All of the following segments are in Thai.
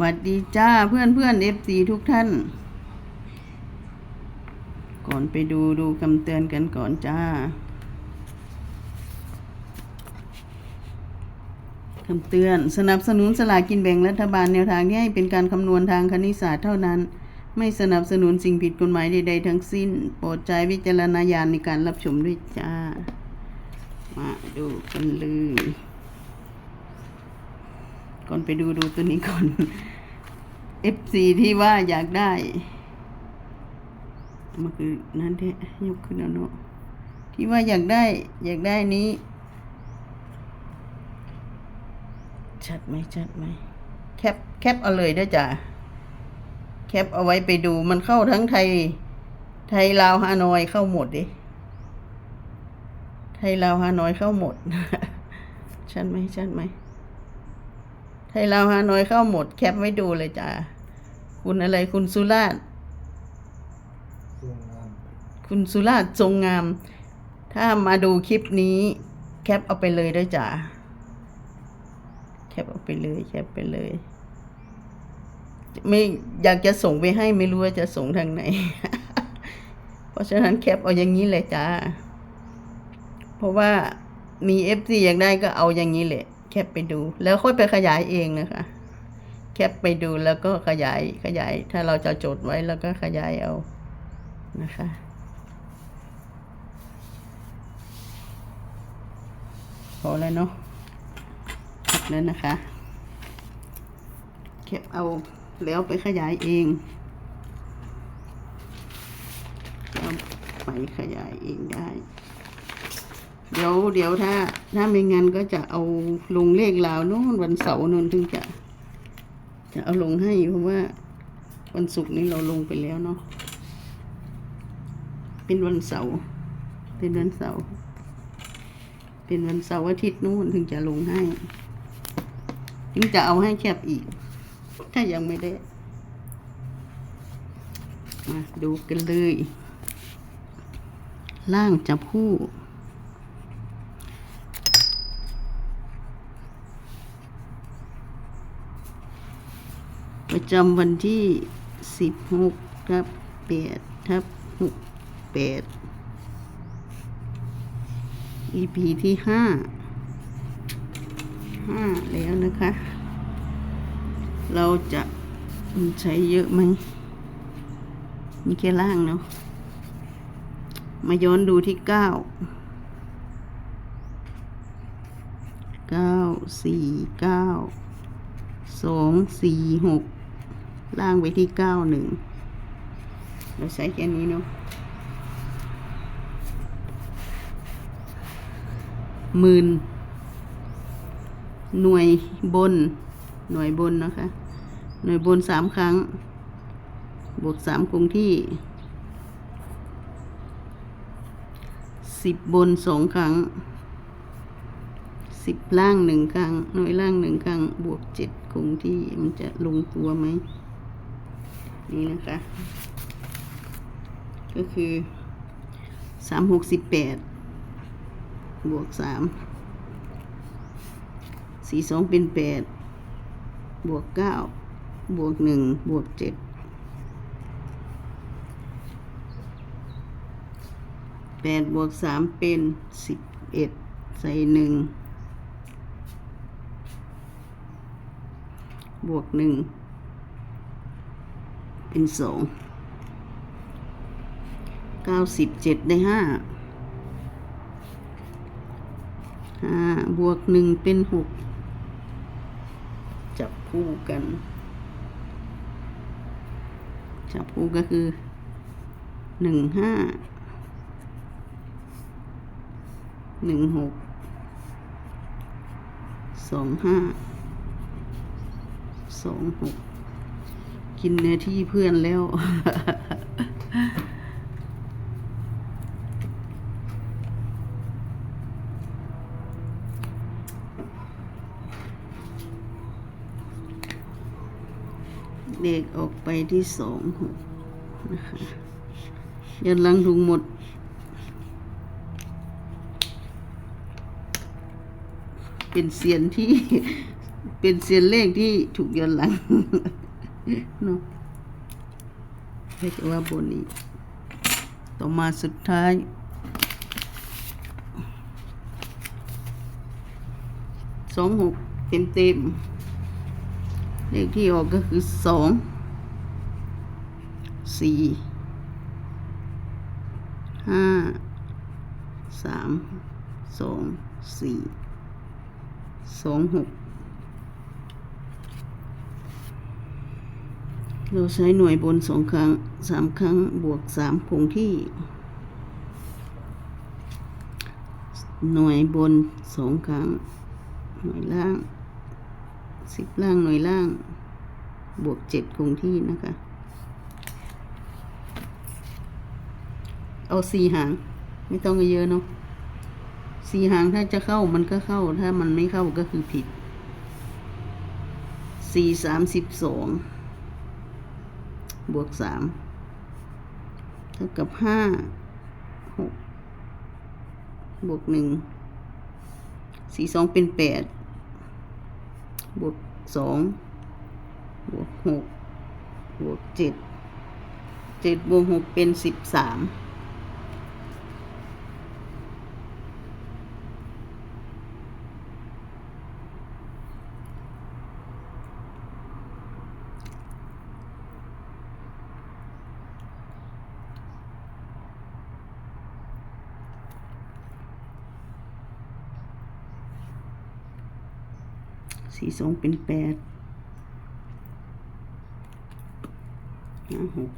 วัดดีจ้าเพื่อนเพื่อนเอฟซีทุกท่าน ก่อนไปดูดูคำเตือนกันก่อนจ้าคำเตือนสนับสนุนสลากกินแบ่งรัฐบาลแนวทางที่ให้เป็นการคำนวณทางคณิตศาสตร์เท่านั้น ไม่สนับสนุนสิ่งผิดกฎหมายใดๆทั้งสิ้น โปรดใช้วิจารณญาณในการรับชมด้วยจ้า มาดูกันเลย ก่อนไปดูดูตัวนี้ก่อน FC ที่ว่าอยากได้มันคือนั่นแท้ยกขึ้นแล้วเนาะที่ว่าอยากได้ อยากได้นี้ ชัดไหมชัดไหมแคปแคปเอาเลยเด้จ้ะแคปเอาไว้ไปดูมันเข้าทั้งไทย ไทยลาวฮานอยเข้าหมดดิไทยลาวฮานอยเข้าหมดชัดไหมชัดไหม ไทยลาวฮานอยเข้าหมดแคปไว้ดูเลยจ้ะคุณอะไรคุณสุราษฎร์ทรงงามคุณสุราษฎร์ทรงงาม ถ้ามาดูคลิปนี้แคปเอาไปเลยด้วยจ้ะแคปเอาไปเลยแคปไปเลยไม่อยากจะส่งไปให้ไม่รู้ว่าจะส่งทางไหน เพราะฉะนั้นแคปเอาอย่างนี้เลยจ้า เพราะว่ามีเอฟซีอยากได้ก็เอาอย่างนี้แหละแคปไปดู แล้วค่อยไปขยายเองนะคะ แคปไปดูแล้วก็ขยายขยาย ถ้าเราจะจดไว้แล้วก็ขยายเอานะคะพอแล้วเนาะครบแล้วนะคะเก็บเอาแล้วไปขยายเองไปขยายเองได้ เดี๋ยวเดี๋ยวถ้า ถ้าไม่งั้นก็จะเอาลงเลขลาวโน่นวันเสาร์โน่นถึงจะ จะเอาลงให้เพราะว่า วันศุกร์นี้เราลงไปแล้วเนาะเป็นวันเสาร์เป็นวันเสาร์เป็นวันเสาร์อาทิตย์นู้นถึงจะลงให้ถึงจะเอาให้แคบอีก ถ้ายังไม่ได้ มาดูกันเลย ล่างจับคู่ จำวันที่สิบ16ทับแปดทับหกแปดอีพีที่ห้าห้าแล้วนะคะ เราจะใช้เยอะไหมมีแค่ล่างเนาะ มาย้อนดูที่เก้าเก้าสี่เก้าสองสี่หก ล่างไปที่เก้าหนึ่งเราใช้แค่นี้เนาะหมื่นหน่วยบน หน่วยบนนะคะ หน่วยบนสามครั้ง บวกสามคงที่สิบบนสองครั้งสิบล่างหนึ่งครั้ง หน่วยล่างหนึ่งครั้ง บวกเจ็ดคงที่มันจะลงตัวไหม นี่นะคะ ก็คือสามหกสิบแปดบวกสามสี่สองเป็นแปดบวกเก้าบวกหนึ่งบวกเจ็ดแปดบวกสามเป็นสิบเอ็ดใส่หนึ่งบวกหนึ่ง เป็นสองเก้าสิบเจ็ดได้ห้าห้าบวกหนึ่งเป็นหกจับคู่กัน จับคู่ก็คือหนึ่งห้าหนึ่งหกสองห้าสองหก กินเนื้อที่เพื่อนแล้ว เด็กออกไปที่สองหกนะคะยันหลังถุงหมดเป็นเสียนที่เป็นเป็นเซียนเลขที่ถูกย้อนหลัง เนาะไม่จะว่าโบนีต่อมาสุดท้ายสองหกเต็มเต็มเลขที่ออกก็คือสองสี่ห้าสามสองสี่สองหก เราใช้หน่วยบนสองครั้งสามครั้งบวกสามคงที่ หน่วยบนสองครั้ง หน่วยล่างสิบล่างหน่วยล่าง บวกเจ็ดคงที่นะคะ เอาสี่หาง ไม่ต้องเยอะเนาะสี่หางถ้าจะเข้ามันก็เข้าถ้ามันไม่เข้าก็คือผิดสี่สามสิบสอง บวกสามเท่ากับห้าหกบวกหนึ่งสี่สองเป็นแปดบวกสองบวกหกบวกเจ็ดเจ็ดบวกหกเป็นสิบสาม สี่สองเป็นแปดห้าหก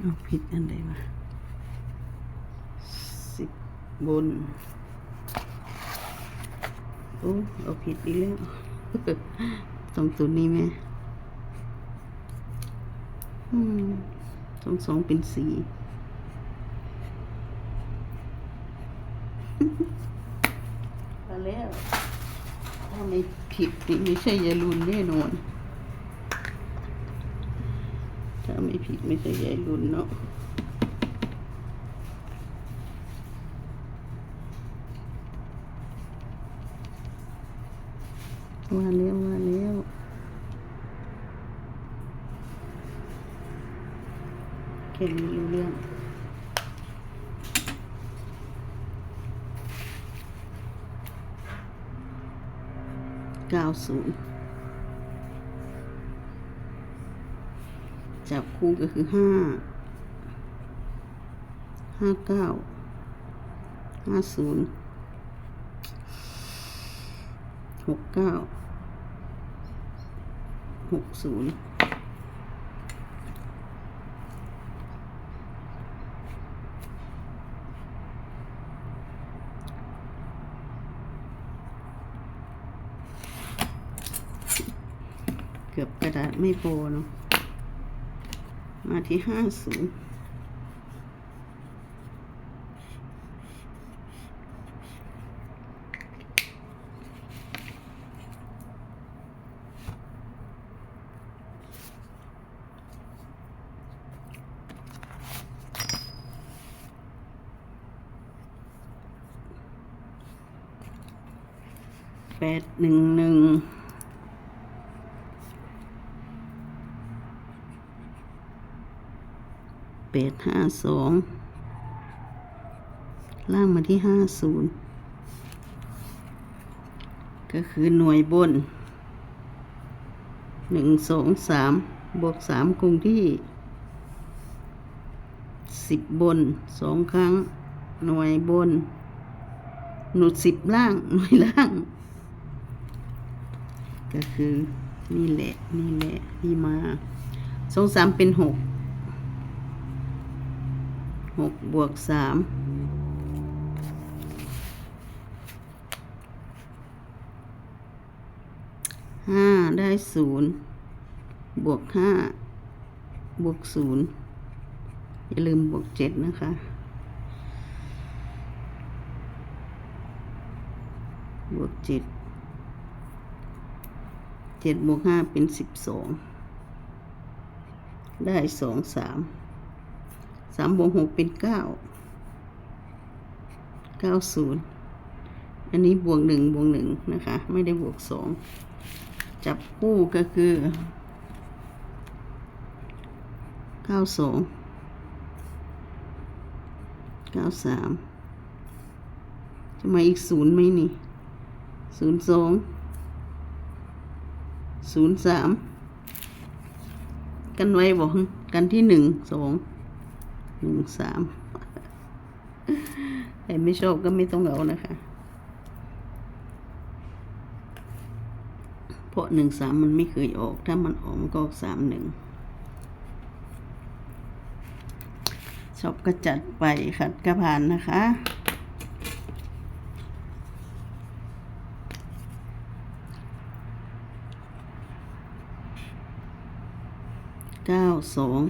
เอาผิดอันใดวะสิบบน โอ้เอาผิดอีกแล้วตรงตัวนี้ไหมอืมสองสองเป็นสี่ มาแล้ว ถ้า ไม่ผิดนี่ไม่ใช่ยายรุนแน่นอน ถ้าไม่ผิดไม่ใช่ยายรุนเนาะว่าแล้วว่าแล้วแค่นี้รู้เรื่อง 90 จับคู่ก็คือ 5 59 50 69 60 ไม่โปรเนาะ มาที่ห้าศูนย์แปดหนึ่งหนึ่ง ปดห้าสองล่างมาที่ห้าศูนย์ก็คือหน่วยบนหนึ่งสองสามบวกสามคงที่สิบบนสองครั้ง หน่วยบน หนุดสิบล่าง หน่วยล่าง ก็คือ นี่แหละ นี่แหละที่มาสองสามเป็นหก หกบวกสามห้าได้ศูนย์บวกห้าบวกศูนย์อย่าลืมบวกเจ็ดนะคะบวกเจ็ดเจ็ดบวกห้าเป็นสิบสองได้สองสาม สามบวกหกเป็นเก้าเก้าศูนย์อันนี้บวกหนึ่งบวกหนึ่งนะคะ ไม่ได้บวกสองจับคู่ก็คือเก้าสองเก้าสามจะมาอีกศูนย์ไหมนี่ศูนย์สองศูนย์สามกันไว้บอกกันที่หนึ่งสอง หนึ่งสามแต่ไม่ชอบก็ไม่ต้องเอานะคะ เพราะหนึ่งสามมันไม่เคยออก ถ้ามันออกมันก็ออกสามหนึ่งชอบก็จัดไปขัดกระพานนะคะเก้าสอง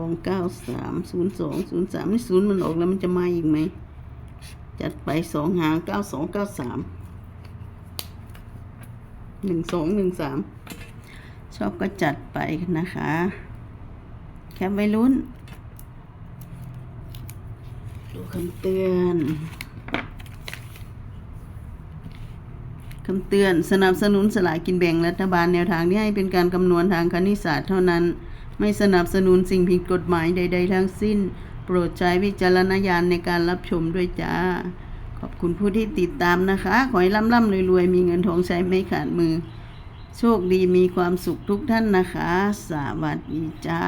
องเก้าสามศูนย์สองศูนย์สามนี่ศูนย์มันออกแล้วมันจะมาอีกไหม จัดไปสองหางเก้าสองเก้าสามหนึ่งสองหนึ่งสามชอบก็จัดไปนะคะ แคปไว้ลุ้น ดูคำเตือนคำเตือนสนับสนุนสลากกินแบ่งรัฐบาลแนวทางที่ให้เป็นการคำนวณทางคณิตศาสตร์เท่านั้น ไม่สนับสนุนสิ่งผิดกฎหมายใด ๆ ทั้งสิ้น โปรดใช้วิจารณญาณในการรับชมด้วยจ้า ขอบคุณผู้ที่ติดตามนะคะ ขอให้ร่ำร่ำรวยๆ มีเงินทองใช้ไม่ขาดมือ โชคดีมีความสุขทุกท่านนะคะ สวัสดีจ้า